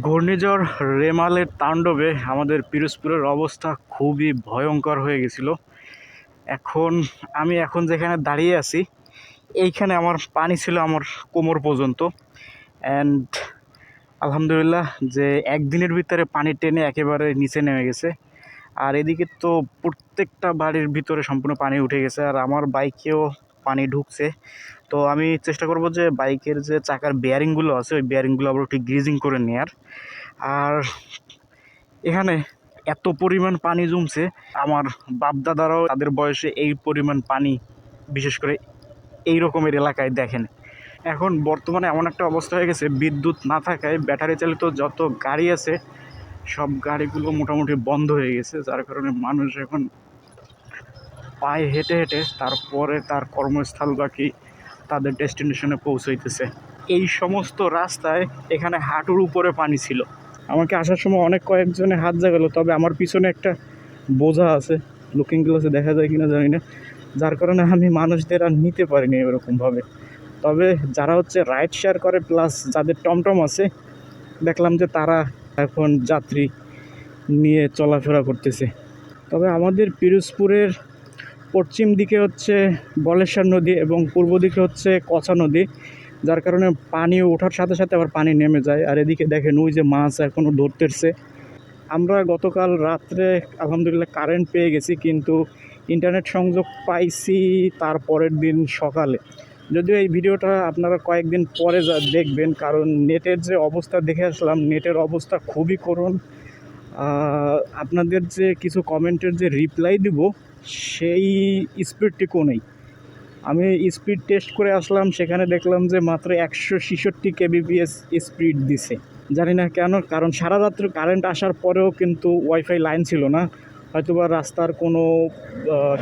ঘূর্ণিঝড় রেমালের তাণ্ডবে আমাদের পিরোজপুরের অবস্থা খুবই ভয়ঙ্কর হয়ে গেছিল। এখন, আমি এখন যেখানে দাঁড়িয়ে আছি, এইখানে আমার পানি ছিল আমার কোমর পর্যন্ত। অ্যান্ড আলহামদুলিল্লাহ যে একদিনের ভিতরে পানি টেনে একেবারে নিচে নেমে গেছে। আর এদিকে তো প্রত্যেকটা বাড়ির ভিতরে সম্পূর্ণ পানি উঠে গেছে। আর আমার বাইকেও পানি ঢুকছে। তো আমি চেষ্টা করব যে বাইকের যে চাকার বেয়ারিংগুলো আছে, ওই বেয়ারিংগুলো আবার একটু গ্রিজিং করে নেওয়ার আর এখানে এত পরিমাণ পানি জমছে, আমার বাপদাদারাও তাদের বয়সে এই পরিমাণ পানি, বিশেষ করে এই রকমের এলাকায় দেখেন। এখন বর্তমানে এমন একটা অবস্থা হয়ে গেছে, বিদ্যুৎ না থাকায় ব্যাটারি চালিত যত গাড়ি আছে, সব গাড়িগুলো মোটামুটি বন্ধ হয়ে গেছে, যার কারণে মানুষ এখন পায়ে হেঁটে হেঁটে তারপরে তার কর্মস্থল বাকি তাদের ডেস্টিনেশনে পৌঁছাইতেছে। এই সমস্ত রাস্তায় এখানে হাঁটুর উপরে পানি ছিল। আমাকে আসার সময় অনেক কয়েকজনে হাত জাগালো, তবে আমার পিছনে একটা বোঝা আছে লুকিং গ্লাসে দেখা যায় কিনা জানি না। যার কারণে আমি মানুষদের আর নিতে পারিনি এরকমভাবে। তবে যারা হচ্ছে রাইড শেয়ার করে প্লাস যাদের টমটম আছে, দেখলাম যে তারা এখন যাত্রী নিয়ে চলাফেরা করতেছে। তবে আমাদের পিরোজপুরের পশ্চিম দিকে হচ্ছে বলেশ্বর নদী এবং পূর্ব দিকে হচ্ছে কচা নদী, যার কারণে পানি ওঠার সাথে সাথে আবার পানি নেমে যায়। আর এদিকে দেখেন ওই যে মাছ এখনও ধরতেছে। আমরা গতকাল রাত্রে আলহামদুলিল্লাহ কারেন্ট পেয়ে গেছি, কিন্তু ইন্টারনেট সংযোগ পাইছি তার পরের দিন সকালে। যদিও এই ভিডিওটা আপনারা কয়েকদিন পরে যা দেখবেন, কারণ নেটের যে অবস্থা দেখে আসলাম, নেটের অবস্থা খুবই করুণ। আপনাদের যে কিছু কমেন্টের যে রিপ্লাই দিব, সেই স্পিডটুকু নেই আমি স্পিড টেস্ট করে আসলাম, সেখানে দেখলাম যে মাত্র একশো ছেষট্টি কেবিপিএস স্পিড দিছে। জানি না কেন, কারণ সারা রাত্র কারেন্ট আসার পরেও কিন্তু ওয়াইফাই লাইন ছিল না। হয়তোবা রাস্তার কোনো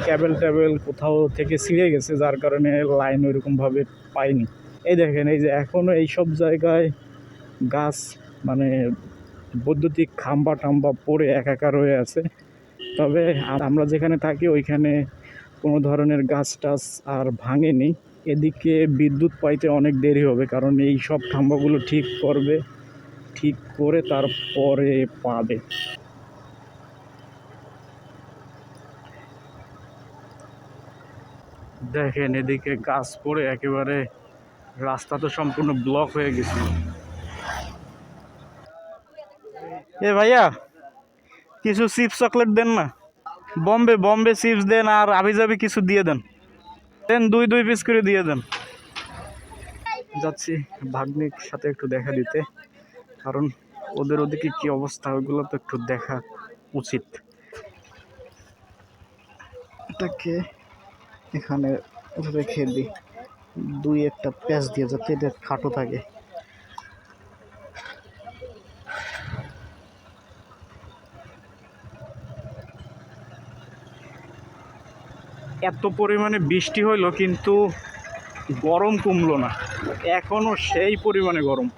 ক্যাবেল ট্যাবেল কোথাও থেকে ছিঁড়ে গেছে, যার কারণে লাইন ওইরকমভাবে পাইনি। এই দেখেন, এই যে এখনও এই সব জায়গায় গাছ মানে বৈদ্যুতিক খাম্বা টাম্বা পড়ে একাকার হয়ে আছে। তবে আমরা যেখানে থাকি, ওইখানে কোনো ধরনের গাছ টাছ আর ভাঙেনি। এদিকে বিদ্যুৎ পাইতে অনেক দেরি হবে, কারণ এই সব খাম্বাগুলো ঠিক করবে, ঠিক করে তারপরে পাবে। দেখেন, এদিকে গাছ পড়ে একেবারে, রাস্তা তো সম্পূর্ণ ব্লক হয়ে গেছিল এ ভাইয়া, কিছু চিপস চকলেট দেন না। বম্বে বম্বে চিপস দেন আর আবি যাবি কিছু দিয়ে দেন। দেন দুই দুই পিস করে দিয়ে দেন। যাচ্ছি ভাগ্নির সাথে একটু দেখা দিতে, কারণ ওদের ওদিকে কি অবস্থা ওইগুলো তো একটু দেখা উচিত। এটাকে এখানে রেখে দিই। দুই একটা প্যাঁচ দিয়ে যাতে এটা খাটো থাকে। এত পরিমাণে বৃষ্টি হইল কিন্তু গরম কমলো না। এখনও সেই পরিমাণে গরম।